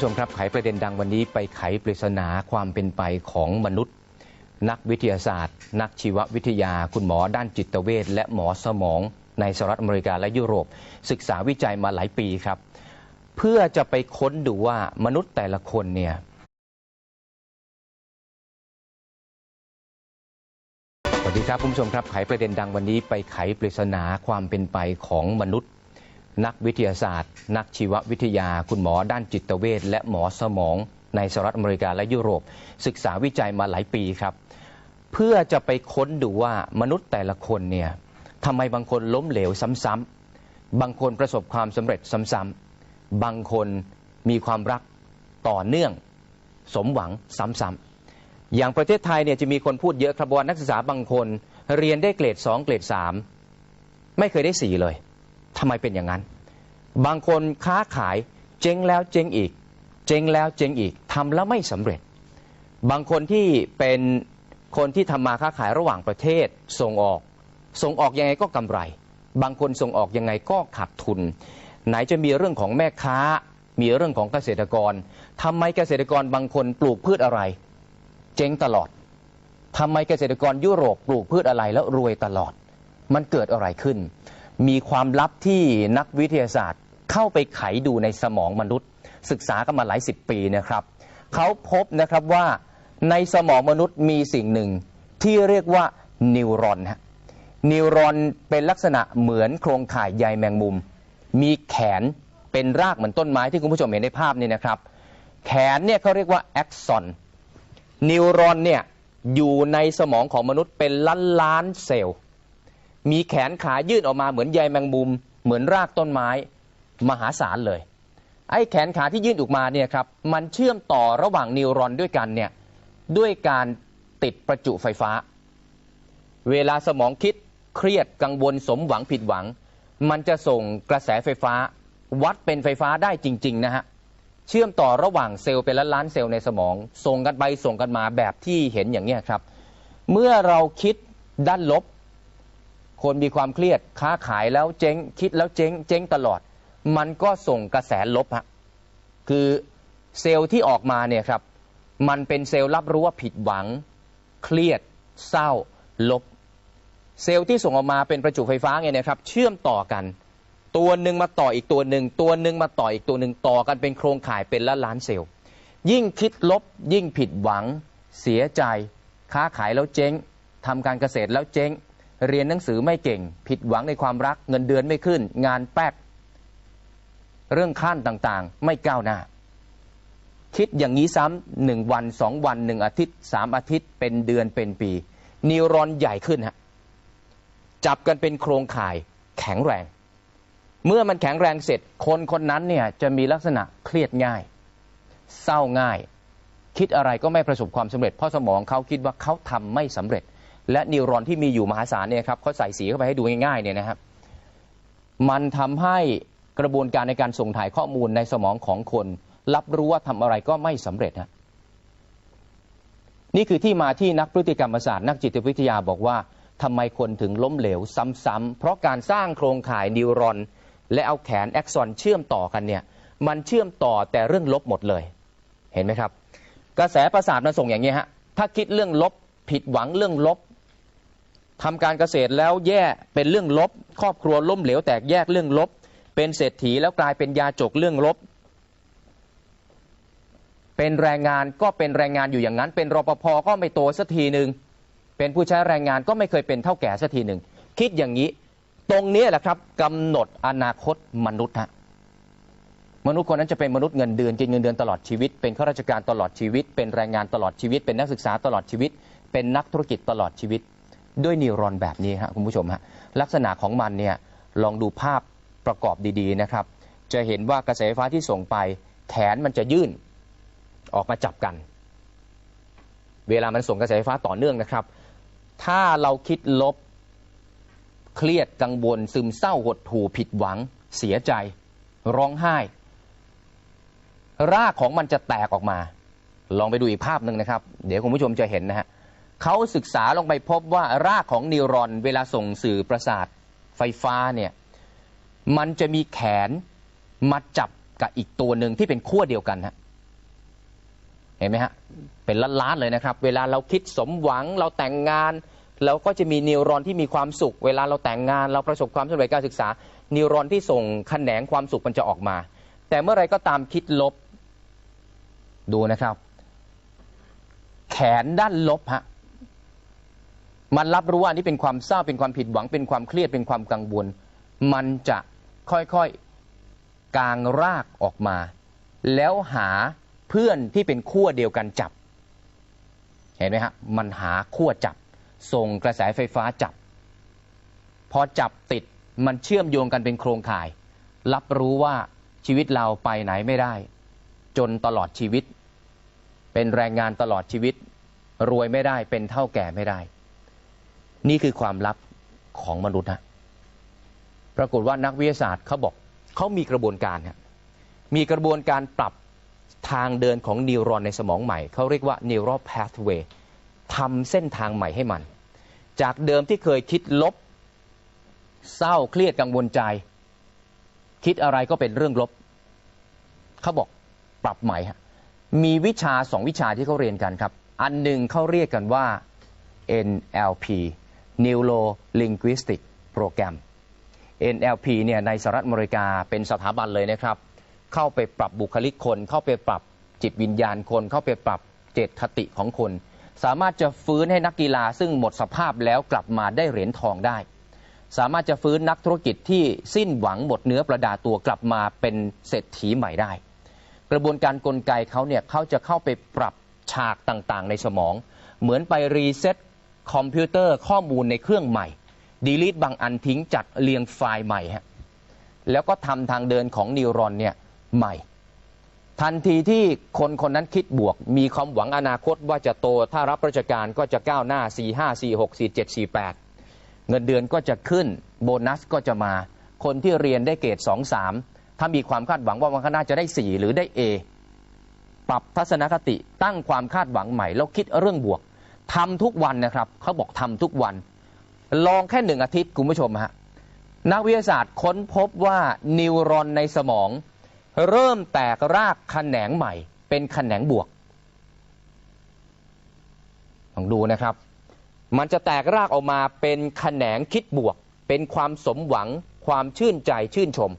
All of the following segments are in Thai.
ผู้ชมครับไขประเด็นดังวันนี้ไปไขปริศนาความเป็นไปของมนุษย์ นักวิทยาศาสตร์ นักชีววิทยา คุณหมอด้านจิตเวชและหมอสมองในสหรัฐอเมริกาและยุโรป ศึกษาวิจัยมาหลายปีครับ เพื่อจะไปค้นดูว่ามนุษย์แต่ละคนเนี่ยสวัสดีครับคุณผู้ชมครับไขประเด็นดังวันนี้ไปไขปริศนาความเป็นไปของมนุษย์ นักวิทยาศาสตร์ นักชีววิทยา คุณหมอด้านจิตเวชและหมอสมอง ในสหรัฐอเมริกาและยุโรป ศึกษาวิจัยมาหลายปีครับ เพื่อจะไปค้นดูว่ามนุษย์แต่ละคนเนี่ยทำไมบางคนล้มเหลวซ้ำๆบางคนประสบความสำเร็จซ้ำๆบางคนมีความรักต่อเนื่องสมหวังซ้ำๆอย่างประเทศไทยเนี่ยจะมีคนพูดเยอะครับว่านักศึกษาบางคน เรียนได้เกรด 2 เกรด 3 ไม่เคยได้ 4 เลย ทำไมเป็นอย่างนั้น บางคนค้าขายเจ๊งแล้วเจ๊งอีก เจ๊งแล้วเจ๊งอีกทำแล้วไม่สำเร็จ บางคนที่เป็นคนที่ทำมาค้าขายระหว่างประเทศส่งออก ส่งออกยังไงก็กำไร บางคนส่งออกยังไงก็ขาดทุน ไหนจะมีเรื่องของแม่ค้า มีเรื่องของเกษตรกรทำไมเกษตรกรบางคนปลูกพืชอะไร เจ๊งตลอดทำไมเกษตรกรยุโรปปลูกพืชอะไรแล้วรวยตลอด มันเกิดอะไรขึ้น มีความลับที่นักวิทยาศาสตร์ เข้าไปไขดูในสมองมนุษย์ ศึกษากันมาหลายสิบปีนะครับเขาพบนะครับว่าในสมองมนุษย์มีสิ่งหนึ่งที่เรียกว่านิวรอนฮะนิวรอนเป็นลักษณะเหมือนโครงข่ายใยแมงมุม มีแขนเป็นรากเหมือนต้นไม้ที่คุณผู้ชมเห็นในภาพนี้นะครับ แขนเนี่ยเขาเรียกว่าแอ็กซอนนิวรอนเนี่ยอยู่ในสมองของมนุษย์เป็นล้านล้านเซลล์ มีแขนขายื่นออกมาเหมือนใยแมงมุม เหมือนรากต้นไม้ มหาศาลเลย ไอ้แขนขาที่ยื่นออกมาเนี่ยครับมันเชื่อมต่อระหว่างนิวรอนด้วยกันเนี่ยด้วยการติดประจุไฟฟ้า เวลาสมองคิดเครียดกังวลสมหวังผิดหวัง มันจะส่งกระแสไฟฟ้า วัดเป็นไฟฟ้าได้จริง ๆ นะฮะเชื่อมต่อระหว่างเซลล์เป็นล้านล้านๆเซลล์ในสมอง ส่งกันไปส่งกันมาแบบที่เห็นอย่างนี้ครับ เมื่อเราคิดด้านลบ คนมีความเครียดค้าขายแล้วเจ๊งคิดแล้วเจ๊งเจ๊งตลอด มันก็ส่งกระแสลบฮะคือเซลล์ที่ออกมาเนี่ยครับ มันเป็นเซลล์รับรู้ว่าผิดหวัง เครียด เศร้า ลบ เซลล์ที่ส่งออกมาเป็นประจุไฟฟ้าไงนะครับ เชื่อมต่อกัน ตัวหนึ่งมาต่ออีกตัวหนึ่งตัวหนึ่งมาต่ออีกตัวหนึ่งต่อกันเป็นโครงข่ายเป็นล้านล้านเซลล์ ยิ่งคิดลบ ยิ่งผิดหวัง เสียใจ ค้าขายแล้วเจ๊งทำการเกษตรแล้วเจ๊ง เรียนหนังสือไม่เก่ง ผิดหวังในความรัก เงินเดือนไม่ขึ้น งานแป๊กเรื่องขั้นต่างๆ ไม่ก้าวหน้า คิดอย่างนี้ซ้ำหนึ่งวันสองวันหนึ่งอาทิตย์สามอาทิตย์เป็นเดือนเป็นปี นิวรอนใหญ่ขึ้นฮะจับกันเป็นโครงข่ายแข็งแรง เมื่อมันแข็งแรงเสร็จ คนคนนั้นเนี่ยจะมีลักษณะเครียดง่าย เศร้าง่าย คิดอะไรก็ไม่ประสบความสำเร็จ เพราะสมองเขาคิดว่าเขาทำไม่สำเร็จ และนิวรอนที่มีอยู่มหาศาลเนี่ยครับเขาใส่สีเข้าไปให้ดูง่ายๆเนี่ยนะครับมันทำให้กระบวนการในการส่งถ่ายข้อมูลในสมองของคน รับรู้ว่าทำอะไรก็ไม่สำเร็จฮะนี่คือที่มาที่นักพฤติกรรมศาสตร์นักจิตวิทยาบอกว่าทำไมคนถึงล้มเหลวซ้ำๆเพราะการสร้างโครงข่ายนิวรอน และเอาแขนแอ็กซอนเชื่อมต่อกันเนี่ยมันเชื่อมต่อแต่เรื่องลบหมดเลย เห็นไหมครับ กระแสประสาทมันส่งอย่างนี้ฮะถ้าคิดเรื่องลบผิดหวังเรื่องลบ ทำการเกษตรแล้วแย่เป็นเรื่องลบ ครอบครัวล้มเหลวแตกแยกเรื่องลบ เป็นเศรษฐีแล้วกลายเป็นยาจกเรื่องลบ เป็นแรงงานก็เป็นแรงงานอยู่อย่างนั้น เป็นรปภก็ไม่โตสักทีหนึ่งเป็นผู้ใช้แรงงานก็ไม่เคยเป็นเท่าแก่สักทีหนึ่งคิดอย่างนี้ ตรงนี้แหละครับกำหนดอนาคตมนุษย์ฮะมนุษย์คนนั้นจะเป็นมนุษย์เงินเดือนกินเงินเดือนตลอดชีวิต เป็นข้าราชการตลอดชีวิต เป็นแรงงานตลอดชีวิต เป็นนักศึกษาตลอดชีวิต เป็นนักธุรกิจตลอดชีวิต ด้วยนิวรอนแบบนี้ฮะคุณผู้ชมฮะลักษณะของมันเนี่ยลองดูภาพประกอบดีๆนะครับ จะเห็นว่ากระแสไฟฟ้าที่ส่งไป แขนมันจะยื่นออกมาจับกัน เวลามันส่งกระแสไฟฟ้าต่อเนื่องนะครับ ถ้าเราคิดลบเครียดกังวลซึมเศร้าหดหู่ผิดหวัง เสียใจ ร้องไห้ รากของมันจะแตกออกมา ลองไปดูอีกภาพหนึ่งนะครับ เดี๋ยวคุณผู้ชมจะเห็นนะฮะ เขาศึกษาลงไปพบว่ารากของนิวรอนเวลาส่งสื่อประสาทไฟฟ้าเนี่ยมันจะมีแขนมาจับกับอีกตัวหนึ่งที่เป็นขั้วเดียวกันฮะเห็นไหมฮะเป็นล้านๆเลยนะครับ เวลาเราคิดสมหวังเราแต่งงาน เราก็จะมีนิวรอนที่มีความสุข เวลาเราแต่งงาน เราประสบความสำเร็จการศึกษา นิวรอนที่ส่งแขนงความสุขมันจะออกมา แต่เมื่อไรก็ตามคิดลบดูนะครับ แขนด้านลบฮะ มันรับรู้ว่านนี้เป็นความเศร้าเป็นความผิดหวังเป็นความเครียดเป็นความกังวล มันจะค่อยๆกางรากออกมา แล้วหาเพื่อนที่เป็นขั้วเดียวกันจับ เห็นไหมฮะมันหาขั้วจับ ส่งกระแสไฟฟ้าจับ พอจับติดมันเชื่อมโยงกันเป็นโครงข่าย รับรู้ว่าชีวิตเราไปไหนไม่ได้ จนตลอดชีวิต เป็นแรงงานตลอดชีวิต รวยไม่ได้เป็นเท่าแก่ไม่ได้ นี่คือความลับของมนุษย์ฮะปรากฏว่านักวิทยาศาสตร์เขาบอกเขามีกระบวนการฮะมีกระบวนการปรับทางเดินของนิวรอนในสมองใหม่ เขาเรียกว่า neural pathway ทำเส้นทางใหม่ให้มัน จากเดิมที่เคยคิดลบ เศร้าเครียดกังวลใจ คิดอะไรก็เป็นเรื่องลบ เขาบอกปรับใหม่ฮะมีวิชาสองวิชาที่เขาเรียนกันครับ อันหนึ่งเขาเรียกกันว่า NLP Neuro Linguistic Program NLP เนี่ยในสหรัฐอเมริกาเป็นสถาบันเลยนะครับ เข้าไปปรับบุคลิกคน เข้าไปปรับจิตวิญญาณคน เข้าไปปรับเจตคติของคน สามารถจะฟื้นให้นักกีฬาซึ่งหมดสภาพแล้วกลับมาได้เหรียญทองได้ สามารถจะฟื้นนักธุรกิจที่สิ้นหวังหมดเนื้อประดาตัวกลับมาเป็นเศรษฐีใหม่ได้ กระบวนการกลไกเขาเนี่ยเขาจะเข้าไปปรับฉากต่างๆ ในสมอง เหมือนไปรีเซ็ต คอมพิวเตอร์ข้อมูลในเครื่องใหม่ดีลีทบางอันทิ้งจัดเรียงไฟล์ใหม่ฮะแล้วก็ทำทางเดินของนิวรอนเนี่ยใหม่ ทันทีที่คนคนนั้นคิดบวก มีความหวังอนาคตว่าจะโต ถ้ารับราชการก็จะก้าวหน้า 4 5 4 6 4 7 4 8 เงินเดือนก็จะขึ้น โบนัสก็จะมา คนที่เรียนได้เกรด 2 3 ถ้ามีความคาดหวังว่าวันข้างหน้าจะได้ 4 หรือได้ A ปรับทัศนคติตั้งความคาดหวังใหม่ แล้วคิดเรื่องบวก ทำทุกวันนะครับเขาบอกทำทุกวัน ลองแค่หนึ่งอาทิตย์คุณผู้ชมฮะนักวิทยาศาสตร์ค้นพบว่านิวรอนในสมอง เริ่มแตกรากแขนงใหม่ เป็นแขนงบวกลองดูนะครับ มันจะแตกรากออกมาเป็นแขนงคิดบวก เป็นความสมหวังความชื่นใจชื่นชม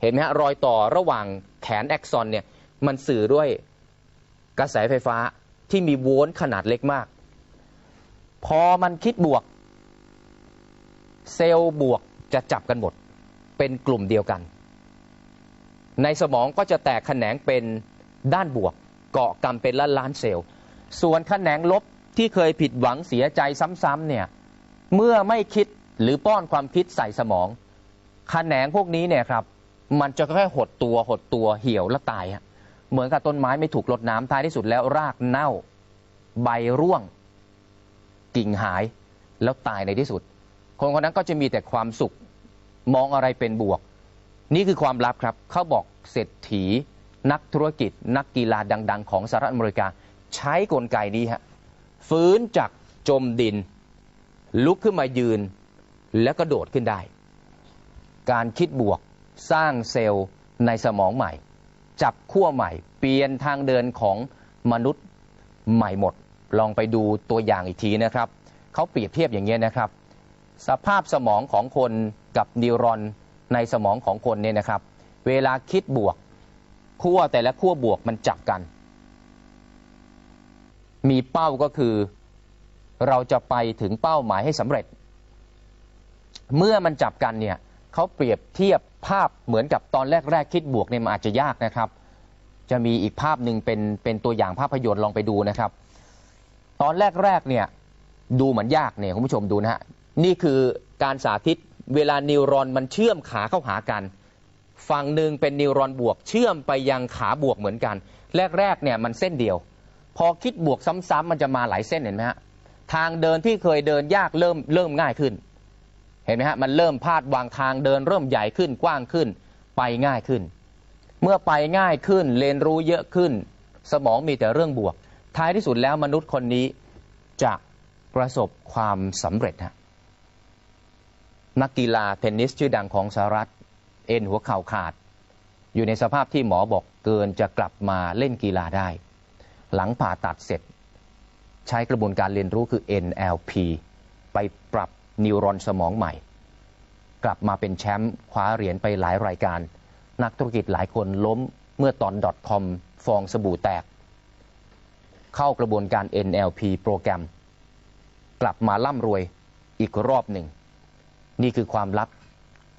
เห็นไหมฮะรอยต่อระหว่างแขนแอ็กซอนเนี่ยมันสื่อด้วยกระแสไฟฟ้าที่มีโวลต์ขนาดเล็กมาก พอมันคิดบวก เซลล์บวกจะจับกันหมด เป็นกลุ่มเดียวกัน ในสมองก็จะแตกแขนงเป็นด้านบวก เกาะกำเป็นล้านล้านเซลล์ ส่วนแขนงลบที่เคยผิดหวังเสียใจซ้ำๆเนี่ยเมื่อไม่คิดหรือป้อนความคิดใส่สมองแขนงพวกนี้เนี่ยครับ มันจะค่อยๆหดตัวหดตัวเหี่ยวและตาย เหมือนกับต้นไม้ไม่ถูกรดน้ำท้ายที่สุดแล้วรากเน่า ใบร่วง กิ่งหายแล้วตายในที่สุด คนคนนั้นก็จะมีแต่ความสุขมองอะไรเป็นบวก นี่คือความลับครับเขาบอกเศรษฐี นักธุรกิจ นักกีฬาดัง ๆ ของสหรัฐอเมริกา ใช้กลไกนี้ฮะฟื้นจากจมดิน ลุกขึ้นมายืนแล้วก็โดดขึ้นได้ การคิดบวกสร้างเซลล์ในสมองใหม่ จับขั้วใหม่ เปลี่ยนทางเดินของมนุษย์ใหม่หมด ลองไปดูตัวอย่างอีกทีนะครับเขาเปรียบเทียบอย่างนี้ยนะครับ สภาพสมองของคนกับนิวรอนในสมองของคนเนี่ยนะครับ เวลาคิดบวกขั้วแต่ละขั้วบวกมันจับกัน มีเป้าก็คือเราจะไปถึงเป้าหมายให้สำเร็จ เมื่อมันจับกันเนี่ยเขาเปรียบเทียบภาพเหมือนกับตอนแรกๆคิดบวกเนี่ยมันอาจจะยากนะครับ จะมีอีกภาพหนึ่งเป็นเป็นตัวอย่างภาพยนตร์ลองไปดูนะครับ ตอนแรกๆเนี่ยดูเหมือนยากเนี่ยคุณผู้ชมดูนะฮะนี่คือการสาธิตเวลานิวรอนมันเชื่อมขาเข้าหากัน ฝั่งหนึ่งเป็นนิวรอนบวก เชื่อมไปยังขาบวกเหมือนกัน แรกๆเนี่ยมันเส้นเดียว พอคิดบวกซ้ำๆมันจะมาหลายเส้นเห็นไหมฮะทางเดินที่เคยเดินยากเริ่มเริ่มง่ายขึ้น เห็นไหมฮะมันเริ่มพาดวางทางเดินเริ่มใหญ่ขึ้นกว้างขึ้น ไปง่ายขึ้น เมื่อไปง่ายขึ้นเรียนรู้เยอะขึ้น สมองมีแต่เรื่องบวก ท้ายที่สุดแล้วมนุษย์คนนี้จะประสบความสำเร็จฮะนักกีฬาเทนนิสชื่อดังของสหรัฐ เอ็นหัวเข่าขาด อยู่ในสภาพที่หมอบอกเกินจะกลับมาเล่นกีฬาได้ หลังผ่าตัดเสร็จ ใช้กระบวนการเรียนรู้คือ NLP ไปปรับนิวรอนสมองใหม่ กลับมาเป็นแชมป์คว้าเหรียญไปหลายรายการ นักธุรกิจหลายคนล้มเมื่อตอน .com ฟองสบู่แตก เข้ากระบวนการ NLP โปรแกรม กลับมาร่ำรวยอีกรอบหนึ่ง นี่คือความลับ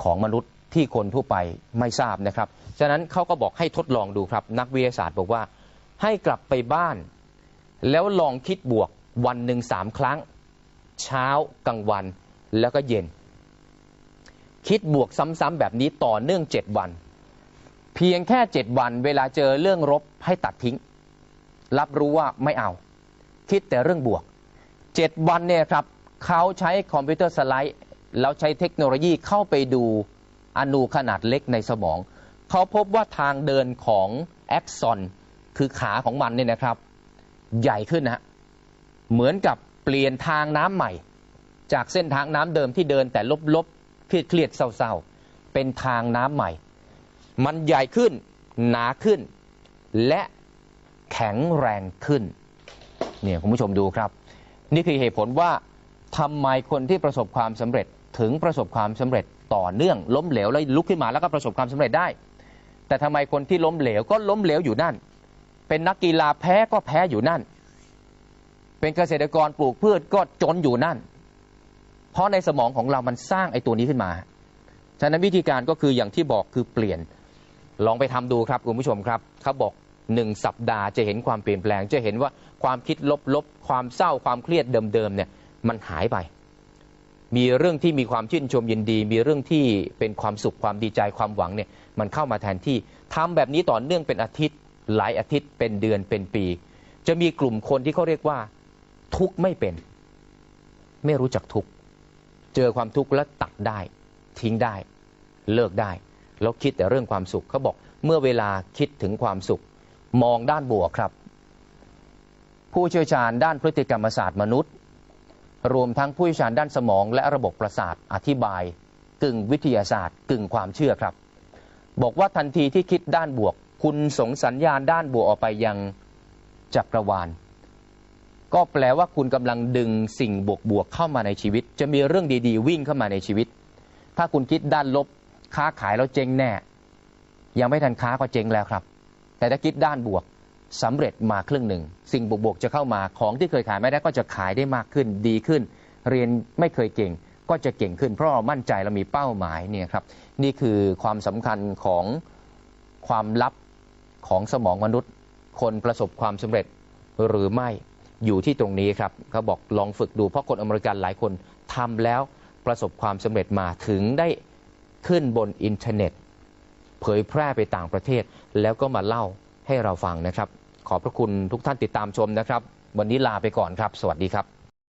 ของมนุษย์ที่คนทั่วไปไม่ทราบนะครับ ฉะนั้นเขาก็บอกให้ทดลองดูครับ นักวิทยาศาสตร์บอกว่าให้กลับไปบ้าน แล้วลองคิดบวกวันหนึ่งสามครั้ง เช้ากลางวันแล้วก็เย็น คิดบวกซ้ำๆแบบนี้ต่อเนื่อง7วัน เพียงแค่7วัน เวลาเจอเรื่องลบให้ตัดทิ้ง รับรู้ว่าไม่เอา คิดแต่เรื่องบวก 7 วันเนี่ยครับเขาใช้คอมพิวเตอร์สไลด์ แล้วใช้เทคโนโลยีเข้าไปดูอนูขนาดเล็กในสมอง เขาพบว่าทางเดินของแอ็กซอนคือขาของมันเนี่ยนะครับ ใหญ่ขึ้นนะฮะเหมือนกับเปลี่ยนทางน้ำใหม่ จากเส้นทางน้ำเดิมที่เดินแต่ลบๆเครียดๆเศร้าๆ เป็นทางน้ำใหม่ มันใหญ่ขึ้นหนาขึ้น และ แข็งแรงขึ้นเนี่ยคุณผู้ชมดูครับ นี่คือเหตุผลว่าทำไมคนที่ประสบความสำเร็จถึงประสบความสำเร็จต่อเนื่อง ล้มเหลวแล้วลุกขึ้นมาแล้วก็ประสบความสำเร็จได้ แต่ทำไมคนที่ล้มเหลวก็ล้มเหลวอยู่นั่น เป็นนักกีฬาแพ้ก็แพ้อยู่นั่น เป็นเกษตรกรปลูกพืชก็จนอยู่นั่น เพราะในสมองของเรามันสร้างไอ้ตัวนี้ขึ้นมาฉะนั้นวิธีการก็คืออย่างที่บอกคือเปลี่ยนลองไปทำดูครับคุณผู้ชมครับเขาบอก หนึ่งสัปดาห์จะเห็นความเปลี่ยนแปลง จะเห็นว่าความคิดลบๆ ความเศร้าความเครียดเดิมๆเนี่ยมันหายไป มีเรื่องที่มีความชื่นชมยินดี มีเรื่องที่เป็นความสุขความดีใจความหวังเนี่ยมันเข้ามาแทนที่ทำแบบนี้ต่อเนื่องเป็นอาทิตย์ หลายอาทิตย์เป็นเดือนเป็นปี จะมีกลุ่มคนที่เขาเรียกว่า ทุกข์ไม่เป็น ไม่รู้จักทุกข์เจอความทุกข์แล้วตัดได้ ทิ้งได้ เลิกได้ แล้วคิดแต่เรื่องความสุขเขาบอกเมื่อเวลาคิดถึงความสุข มองด้านบวกครับ ผู้เชี่ยวชาญด้านพฤติกรรมศาสตร์มนุษย์ รวมทั้งผู้เชี่ยวชาญด้านสมองและระบบประสาทอธิบาย กึ่งวิทยาศาสตร์ กึ่งความเชื่อครับ บอกว่าทันทีที่คิดด้านบวก คุณส่งสัญญาณด้านบวกออกไปยังจักรวาลก็แปลว่าคุณกำลังดึงสิ่งบวกๆเข้ามาในชีวิต จะมีเรื่องดีๆ วิ่งเข้ามาในชีวิต ถ้าคุณคิดด้านลบค้าขายแล้วเจ๊งแน่ ยังไม่ทันค้าก็เจ๊งแล้วครับ แต่ถ้าคิดด้านบวกสำเร็จมาครึ่งหนึ่ง สิ่งบวกๆจะเข้ามาของที่เคยขายไม่ได้ก็จะขายได้มากขึ้นดีขึ้น เรียนไม่เคยเก่งก็จะเก่งขึ้น เพราะเรามั่นใจเรามีเป้าหมายเนี่ยครับนี่คือความสำคัญของความลับของสมองมนุษย์ คนประสบความสำเร็จหรือไม่อยู่ที่ตรงนี้ครับเขาบอกลองฝึกดูเพราะคนอเมริกันหลายคนทำแล้วประสบความสำเร็จมาถึงได้ขึ้นบนอินเทอร์เน็ต เผยแพร่ไปต่างประเทศ แล้วก็มาเล่าให้เราฟังนะครับ ขอบพระคุณทุกท่านติดตามชมนะครับ วันนี้ลาไปก่อนครับ สวัสดีครับ